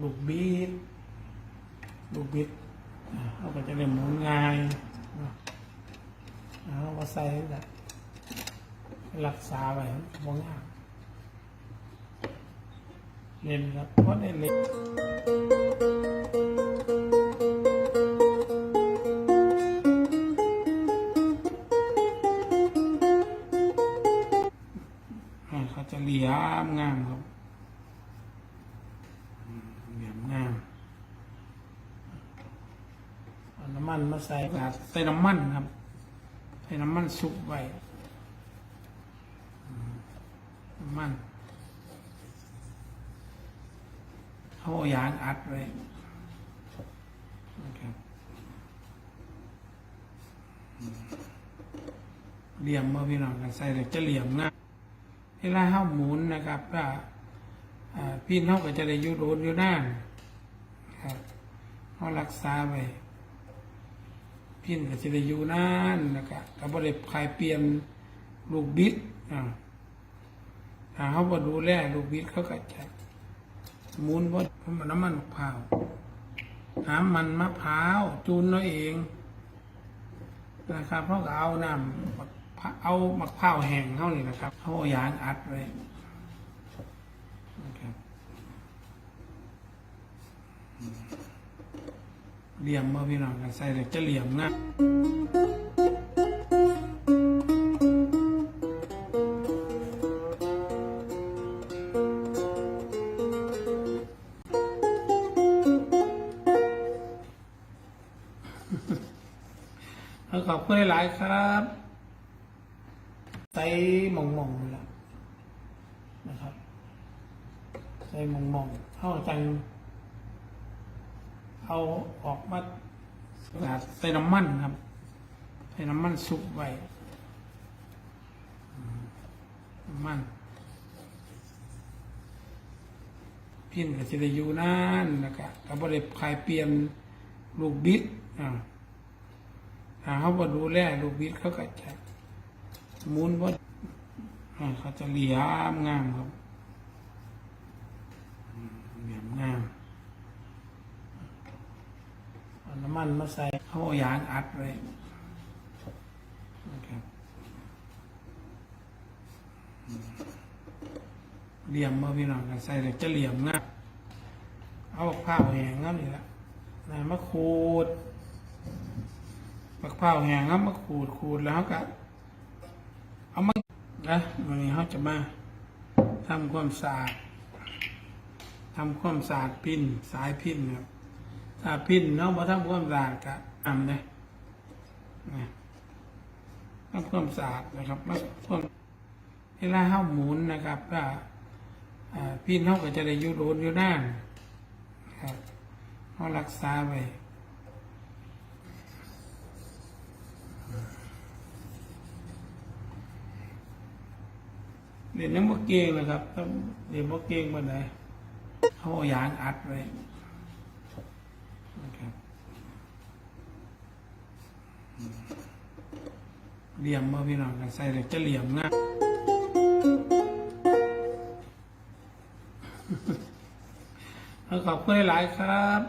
ลูกบีดลูกบิดอ่าเราก็จะได้หมุนง่ายเอาะเอาใส่แบบรักษาไว้บ่งายเน้นครับเพราะได้เล็ก ใส่กาดใส่น้ำมันครับ ใส่น้ำมันซุปไว้มน้ำมันเอายางอัดไว้ครับเหลี่ยมมาพี่น้องกันใส่เลยจะเหลี่ยมนะเวลาเข้าหมุนนะครับก็อ่าพี่น้องก็จะได้ยูโดนอยู่น่านครับเขารักษาไว้ พินก็จะได้อยู่นานนะครับก็บ่ได้คลายเปลี่ยนลูกบิดอ่าถ้าเขาบ่ดูแลลูกบิดเขาก็จะมุนบ่เพราะมันน้ำมันมะพร้าวน้ำมันมะพร้าวจูนเราเองนะครับเพราะเอาน้ำเอามะพร้าวแห้งเท่านี้นะครับเขาเอายางอัดไว้นะครับ เหลี่ยมมาพี่น้องกันใส่เลยจะเหลี่ยมนะเอขอบคุณหลายครับใส่หมองๆนี่แหละนะครับใส่หมองเข้าจัง เอาออกมาใส่น้ำมันครับ ใส่น้ำมันซุปไว้น้ำมันพินก็จะได้อยู่นานนะครับก็บ่ได้คลายเปลี่ยนลูกบิดอ่าถ้าเขาบดูแลลูกบิดเขาก็จะมุนบ่าเขาจะเหลียมงามครับอืมเหลี่ยมงาม เอาน้ำ มันมาใส่เขาเอายางอัดไว้นะครับเหลี่ยมมาพี่น้องกันใส่เลยจะเหลี่ยมนะเอาข้าวแห้งนั่นนี่แหละนะมะขูดมะพร้าวแห้งครับมาขูดขูดแล้วก็เอามานะวันนี้เขาจะมาทำความสะอาดทำความสะอาดพินสายพินครับ ถ้าพินเนาะมาทำความสะอาดก็ทำเลยนะทำความสะอาดนะครับมาความเวลาเข้าหมุนนะครับก็อ่าพินเขาก็จะได้ยู่โดนอยู่นานครับเขารักษาไว้เรียนยังบ่เก่งนะครับต้องเรียนบ่เกงมาไหนเขาอายางอัดไว้ นะครับอืม เหลี่ยมมาพี่น้องใส่เลยจะเหลี่ยมนะเอขอบคุณหลายครับ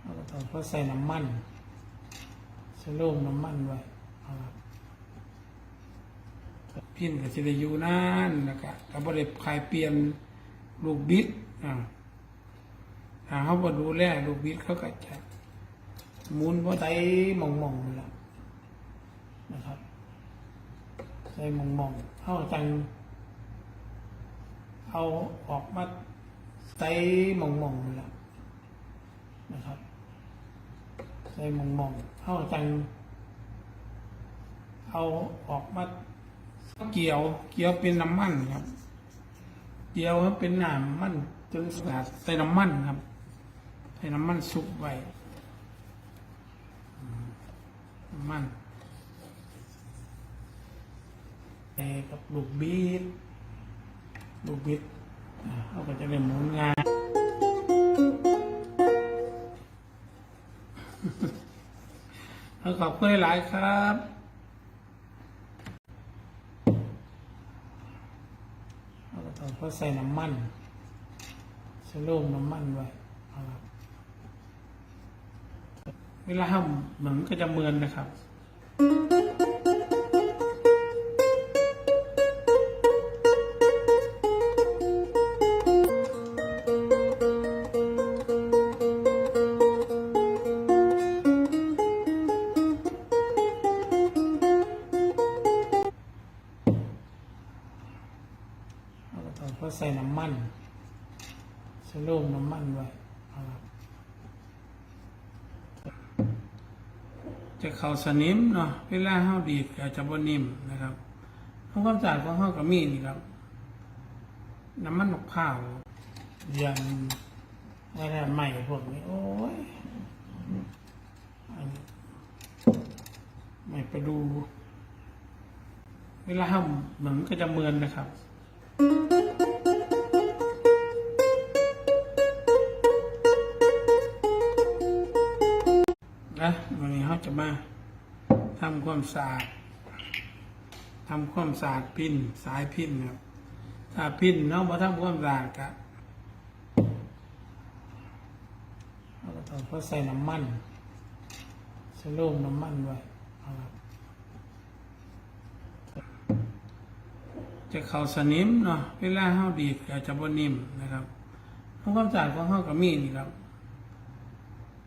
เอาก็ต้องใส่น้ำมันใส่โล่งน้ำมันไว้พินก็จะได้อยู่นานนะครับก็บ่ได้คลายเปลี่ยนลูกบิดอ่าถ้าเขาบ่ดูแลลูกบิดเขาก็จะ มุนบ่ใส่หมองๆนี่แหละนะครับใส่หม่องเข้าจังเอาออกมาใส่หมองๆนี่แหละนะครับใส่หม่องเข้าจังเอาออกมาเกี่ยว เกี่ยวเป็นน้ำมันครับ เกี่ยวให้เป็นน้ำมันจนสะอาดใส่น้ำมันครับใส่น้ำมันซุปไว้อืมน้ำ มันใส่กับลูกบีดลูกบิดอ่าเขาก็จะได้หมุนงานเอขอบคุณหลายครับเราก็ต้องใส่น้ำมันใส่โลงน้ำมันไว้ครับ เวลาทำมันก็จะเมือนนะครับก็ใส่น้ำมันใส่โลงน้ำมันไว้นะครับ จะเข้าสนิมเนาะเวลาเฮาดีดก็จะบ่นิ่มนะครับทำความสะอาดของเฮาก็มีนี่ครับน้ำมันมะพร้าวยันอะไรใหม่พวกนี้โอ้ยอันนี้ไม่ไปดู เวลาทำมันก็จะเมือนนะครับ จะมาทำความสะอาดทำความสะอาดพินสายพินครับถ้าพินเรามาทำความสะอาดกะเราก็ต้องใส่น้ำมันใส่โลงน้ำมันไว้จะเข้าสนิมเนาะเวลาเฮาดีดก็จะบ่นิ่มนะครับทำความสะอาดของเฮาก็มีนี่ครับ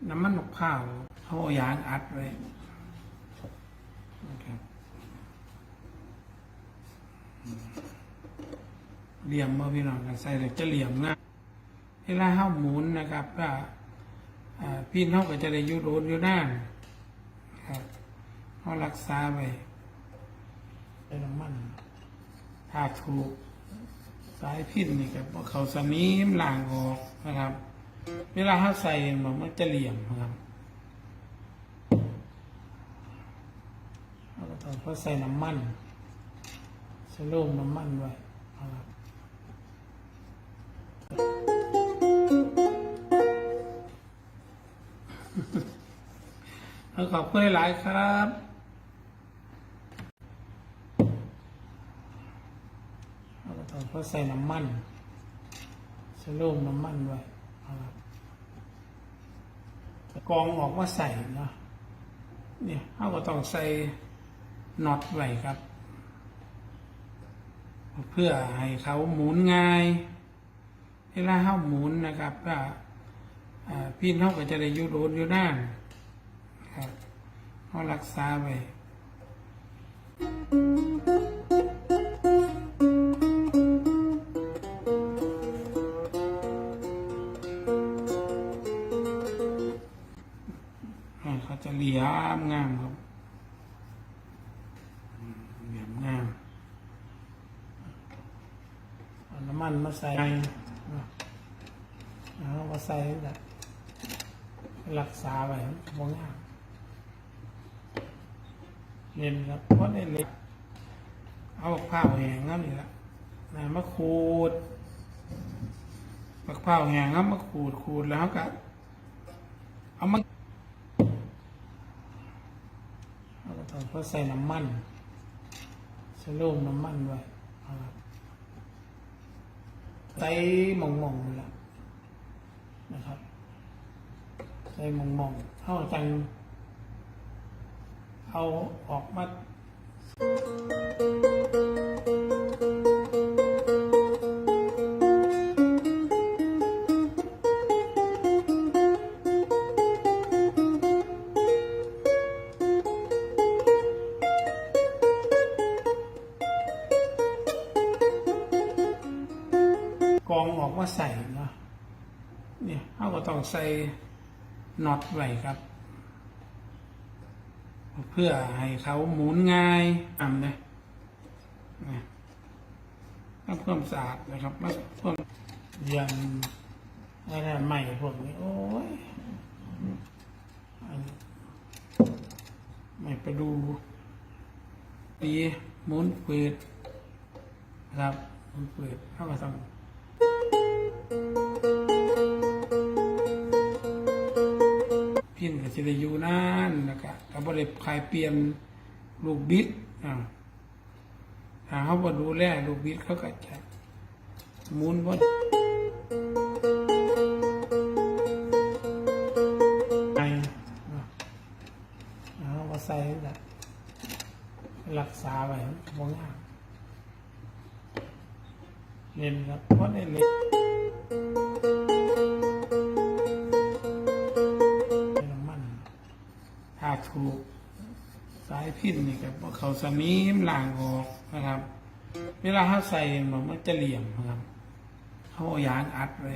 น้ำมันมะพร้าวเขาเอายางอัดไว้เหลี่ยมมาพี่น้องกันใส่เลยจะเหลี่ยมนะเวลาเข้าหมุนนะครับก็อ่าพี่น้องก็จะได้ยูโดนอยู่ด้านครับเขารักษาไว้ใส่น้ำมันถ้าถูกสายพินนี่ก็บ่เขาสนิมล่างออกนะครับ เวลาเขาใส่มันมันจะเหลี่ยมครับเราก็ต้องเขาใส่น้ำมันใส่โลงน้ำมันไว้ครับเอขอบคุณหลายครับเราก็ต้องเขาใส่น้ำมันใส่โลงน้ำมันไว้ครับ กองออกว่าใส่เนาะเนี่ยเขาก็ต้องใส่น็อตไว้ครับ เพื่อให้เขาหมุนง่ายเวลาเขาหมุนนะครับก็พี่น้องก็จะได้ยุดโดนอยู่ด้านครับเขารักษาไว้ มันมาใส่เอามาใส่แบบรักษาไว้บ่งามเน้นครับเพราะได้เล็ก เอาผ้าวแห้งนั่นนี่ละนะมาขูดปักผ้าวแห้งครับมาขูดขูดแล้วก็เอามาเราก็ต้องเขาใส่น้ำมันใส่โลงน้ำมันไว้ ใส่หมองมองๆนี่แหละนะครับใส่หมองมองเข้าจังเอาออกมา กองออกมาใส่เนาะเนี่ยเขาก็ต้องใส่น็อตไว้ครับ เพื่อให้เขาหมุนง่ายอ่ำเลยนะทำความสะอาดนะครับมาพวกยันอะไรใหม่พวกนี้โอ้ยไม่ไปดูดีหมุนเปิดครับหมุนเปิดเข้ามาทำ พินก็จะได้อยู่นานแล้วก็ก็บ่ได้ขายเปลี่ยนลูกบิดอ่าถ้าเขาบ่ดูแลลูกบิดเขาก็จะมุนบนไปเอามาใส่แบบรักษาไว้บ่งามเล่นครับเพราะได้เล่น ถูกสายพิษนี่ครับเขาสมีมล่างออกนะครับ เวลาเขาใส่มันมันจะเหลี่ยมนะครับเขาเอายางอัดไว้